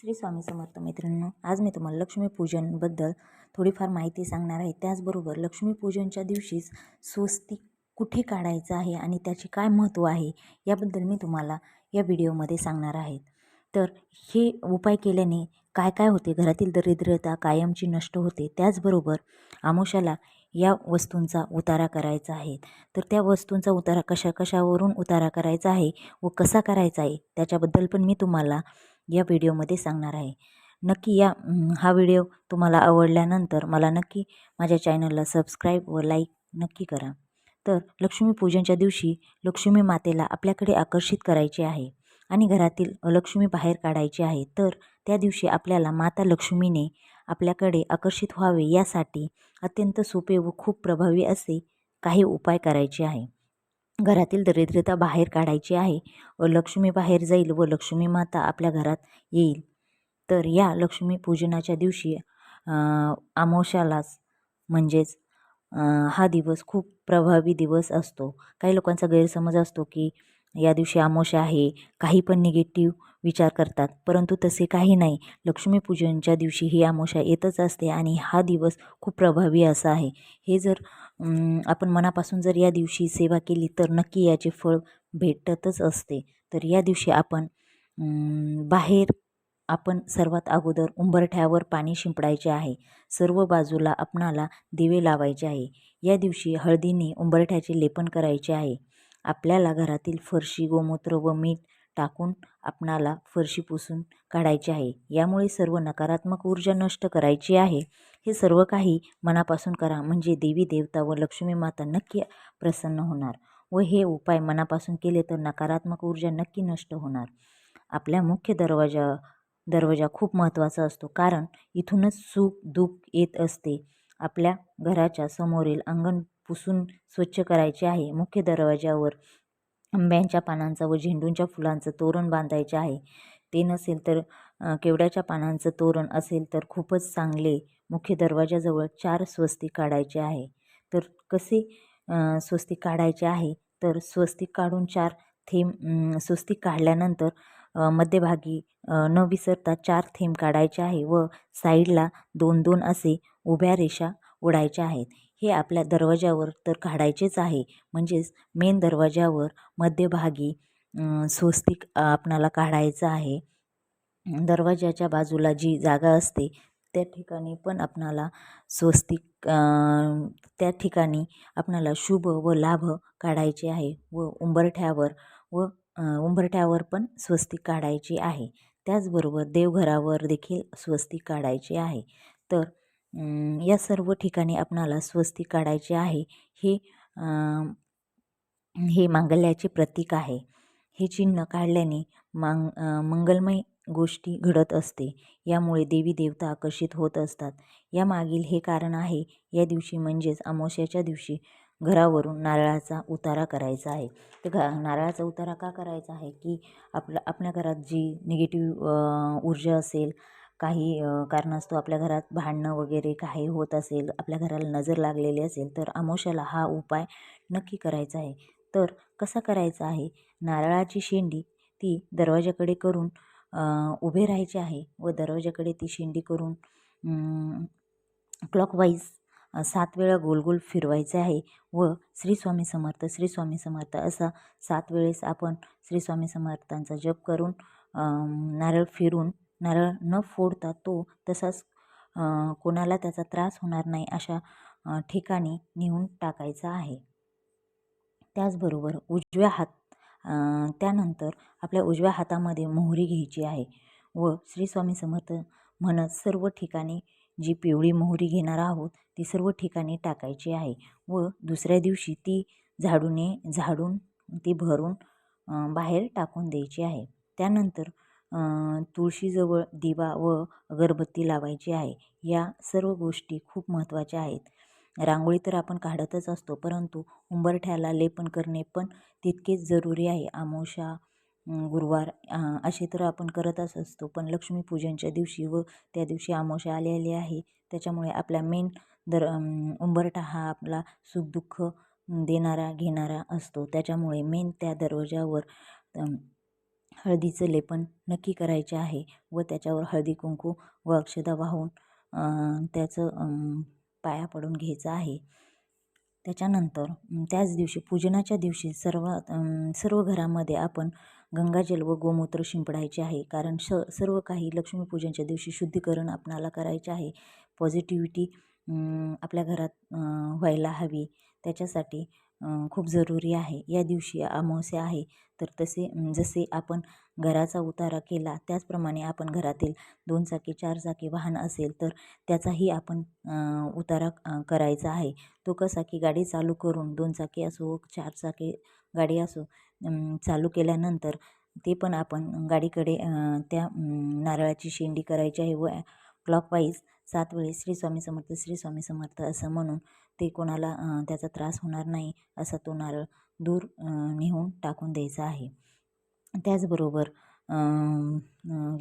श्री स्वामी समर्थ मित्रांनो आज मी तुम्हाला लक्ष्मीपूजनबद्दल थोडीफार माहिती सांगणार आहे. त्याचबरोबर लक्ष्मीपूजनच्या दिवशीच स्वस्तिक कुठे काढायचं आहे आणि त्याचे काय महत्त्व आहे याबद्दल मी तुम्हाला या व्हिडिओमध्ये सांगणार आहे. तर हे उपाय केल्याने काय काय होते? घरातील दरिद्रता कायमची नष्ट होते. त्याचबरोबर आमोशाला या वस्तूंचा उतारा करायचा आहे. तर त्या वस्तूंचा उतारा कशा कशावरून उतारा करायचा आहे व कसा करायचा आहे त्याच्याबद्दल पण मी तुम्हाला या व्हिडिओमध्ये सांगणार आहे. नक्की या हा व्हिडिओ तुम्हाला आवडल्यानंतर मला नक्की माझ्या चॅनलला सबस्क्राईब व लाईक नक्की करा. तर लक्ष्मीपूजनच्या दिवशी लक्ष्मी मातेला आपल्याकडे आकर्षित करायचे आहे आणि घरातील लक्ष्मी बाहेर काढायची आहे तर त्या दिवशी आपल्याला माता लक्ष्मीने आपल्याकडे आकर्षित व्हावे यासाठी अत्यंत सोपे व खूप प्रभावी असे काही उपाय करायचे आहे. घरातील दरिद्रता बाहेर काढायची आहे. व लक्ष्मी बाहेर जाईल व लक्ष्मी माता आपल्या घरात येईल. तर या लक्ष्मी पूजनाच्या दिवशी आमोशालाच म्हणजेच हा दिवस खूप प्रभावी दिवस असतो. काही लोकांचा गैरसमज असतो की या दिवशी आमोशा आहे काही पण निगेटिव्ह विचार करतात. परंतु तसे काही नाही. लक्ष्मीपूजनच्या दिवशी ही आमोशा येतच असते आणि हा दिवस खूप प्रभावी असा आहे. हे जर आपण मनापासून जर या दिवशी सेवा केली तर नक्की याचे फळ भेटतच असते. तर या दिवशी आपण बाहेर आपण सर्वात अगोदर उंबरठ्यावर पाणी शिंपडायचे आहे. सर्व बाजूला आपणाला दिवे लावायचे आहे. या दिवशी हळदीने उंबरठ्याचे लेपन करायचे आहे. आपल्याला घरातील फरशी गोमूत्र व मीठ टाकून आपणाला फरशी पुसून काढायची आहे. यामुळे सर्व नकारात्मक ऊर्जा नष्ट करायची आहे. हे सर्व काही मनापासून करा म्हणजे देवी देवता व लक्ष्मी माता नक्की प्रसन्न होणार व हे उपाय मनापासून केले तर नकारात्मक ऊर्जा नक्की नष्ट होणार. आपल्या मुख्य दरवाजा दरवाजा खूप महत्त्वाचा असतो कारण इथूनच सुख दुःख येत असते. आपल्या घराच्या समोरील अंगण पुसून स्वच्छ करायचे आहे. मुख्य दरवाजावर आंब्यांच्या पानांचं व झेंडूंच्या फुलांचं तोरण बांधायचे आहे. ते नसेल तर केवड्याच्या पानांचं तोरण असेल तर खूपच चांगले. मुख्य दरवाजाजवळ चार स्वस्ती काढायचे आहे. तर कसे स्वस्ती काढायचे आहे? तर स्वस्तिक काढून चार थेंब स्वस्ती काढल्यानंतर मध्यभागी न विसरता चार थेंब काढायचे आहे व साईडला दोन दोन असे उभ्या रेषा ओढायच्या आहेत. हे आपल्या दरवाजावर तर काढायचेच आहे. म्हणजेच मेन दरवाजावर मध्यभागी स्वस्तिक आपणाला काढायचं आहे. दरवाजाच्या बाजूला जी जागा असते त्या ठिकाणी पण आपणाला स्वस्तिक त्या ठिकाणी आपणाला शुभ व लाभ काढायचे आहे व उंबरठ्यावर व उंबरठ्यावर पण स्वस्तिक काढायची आहे. त्याचबरोबर देवघरावर देखील स्वस्तिक काढायचे आहे. तर या सर्व ठिकाणी आपणाला स्वस्तिक काढायचे आहे हे हे मांगल्याचे प्रतीक आहे. हे चिन्ह काढल्याने मांग मंगलमय गोष्टी घडत असते. यामुळे देवी देवता आकर्षित होत असतात. यामागील हे कारण आहे या दिवशी म्हणजेच अमावस्याच्या दिवशी घरावरून नारळाचा उतारा करायचा आहे. तर घ नारळाचा उतारा का करायचा आहे की आपलं आपल्या घरात जी निगेटिव्ह ऊर्जा असेल काही कारणास्तव आपल्या घरात भांडणं वगैरे काही होत असेल आपल्या घराला नजर लागलेली असेल तर अमावस्याला हा उपाय नक्की करायचा आहे. तर कसा करायचा आहे? नारळाची शेंडी ती दरवाजाकडे करून उभे राहायचे आहे व दरवाजाकडे ती शेंडी करून क्लॉकवाईज सात वेळा गोल गोल फिरवायचे आहे व श्री स्वामी समर्थ श्री स्वामी समर्थ असा सात वेळेस आपण श्री स्वामी समर्थांचा जप करून नारळ फिरून नारळ न फोडता तो तसाच कोणाला त्याचा त्रास होणार नाही अशा ठिकाणी नेऊन टाकायचा आहे. त्याचबरोबर उजव्या हात त्यानंतर आपल्या उजव्या हातामध्ये मोहरी घ्यायची आहे व श्री स्वामी समर्थ म्हणत सर्व ठिकाणी जी पिवळी मोहरी घेणार आहोत ती सर्व ठिकाणी टाकायची आहे व दुसऱ्या दिवशी ती झाडूने झाडून ती भरून बाहेर टाकून द्यायची आहे. त्यानंतर तुळशीजवळ दिवा व अगरबत्ती लावायची आहे. या सर्व गोष्टी खूप महत्त्वाच्या आहेत. रांगोळी तर आपण काढतच असतो परंतु उंबरठ्याला लेपन करणे पण तितकेच जरुरी आहे. आमोशा गुरुवार असे तर आपण करतच असतो पण लक्ष्मीपूजनच्या दिवशी व त्या दिवशी आमोशा आलेली आहे. त्याच्यामुळे आपला मेन दर उंबरठा हा आपला सुखदुःख देणारा घेणारा असतो. त्याच्यामुळे मेन त्या दरवाजावर हळदीचं लेपन नक्की करायचे आहे व त्याच्यावर हळदी कुंकू व अक्षदा वाहून त्याचं पाया पडून घ्यायचं आहे. त्याच्यानंतर त्याच दिवशी पूजनाच्या दिवशी सर्व सर्व घरामध्ये आपण गंगाजल व गोमूत्र शिंपडायचे आहे. कारण श सर्व काही लक्ष्मीपूजनच्या दिवशी शुद्धीकरण आपणाला करायचे आहे. पॉझिटिव्हिटी आपल्या घरात व्हायला हवी. त्याच्यासाठी खूप जरुरी आहे. या दिवशी अमावस्या आहे तर तसे जसे आपण घराचा उतारा केला त्याचप्रमाणे आपण घरातील दोन चाकी चार चाकी वाहन असेल तर त्याचाही आपण उतारा करायचा आहे. तो कसा की गाडी चालू करून दोन चाकी असो चार चाकी गाडी असो चालू केल्यानंतर ते पण आपण गाडीकडे त्या नारळाची शेंडी करायची आहे व क्लॉकवाईज सात वेळेस श्री स्वामी समर्थ श्री स्वामी समर्थ असं म्हणून ते कोणाला त्याचा त्रास होणार नाही असा तो नारळ दूर नेऊन टाकून द्यायचा आहे. त्याचबरोबर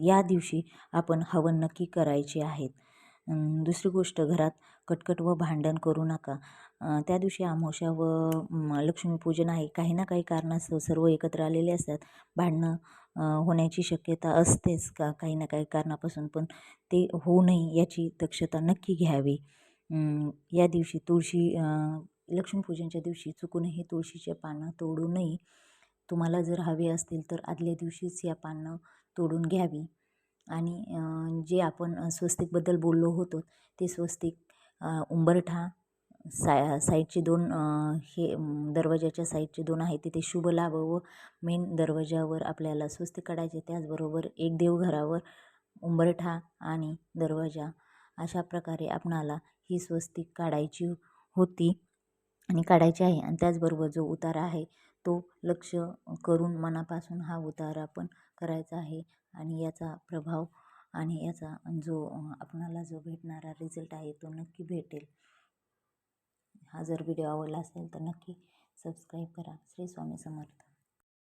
या दिवशी आपण हवन नक्की करायचे आहेत. दुसरी गोष्ट घरात कटकट व भांडण करू नका. त्या दिवशी अमावस्या व लक्ष्मीपूजन आहे. काही ना काही कारणास्तव सर्व एकत्र आलेले असतात. भांडणं होण्याची शक्यता असतेच का? काही ना काही कारणापासून. पण ते होऊ नये याची दक्षता नक्की घ्यावी. या दिवशी तुळशी लक्ष्मीपूजनच्या दिवशी चुकूनही तुळशीचे पानं तोडू नये. तुम्हाला जर हवे असतील तर आदल्या दिवशीच या पानं तोडून घ्यावी. आणि जे आपण स्वस्तिकबद्दल बोललो होतो ते स्वस्तिक उंबरठा सा साईडचे दोन हे दरवाजाच्या साईडचे दोन आहे तिथे शुभ लाभ व मेन दरवाजावर आपल्याला स्वस्तिक काढायचे त्याचबरोबर एक देवघरावर उंबरठा आणि दरवाजा अशा प्रकारे आपणाला ही स्वस्तिक काढायची होती आणि काढायची आहे. आणि त्याचबरोबर जो उतारा आहे तो लक्ष करून मनापासून हा उतारा पण करायचा आहे आणि याचा प्रभाव आणि याचा जो आपणाला जो भेटणारा रिझल्ट आहे तो नक्की भेटेल. हा जर व्हिडिओ आवडला असेल तर नक्की सबस्क्राईब करा. श्री स्वामी समर्थ.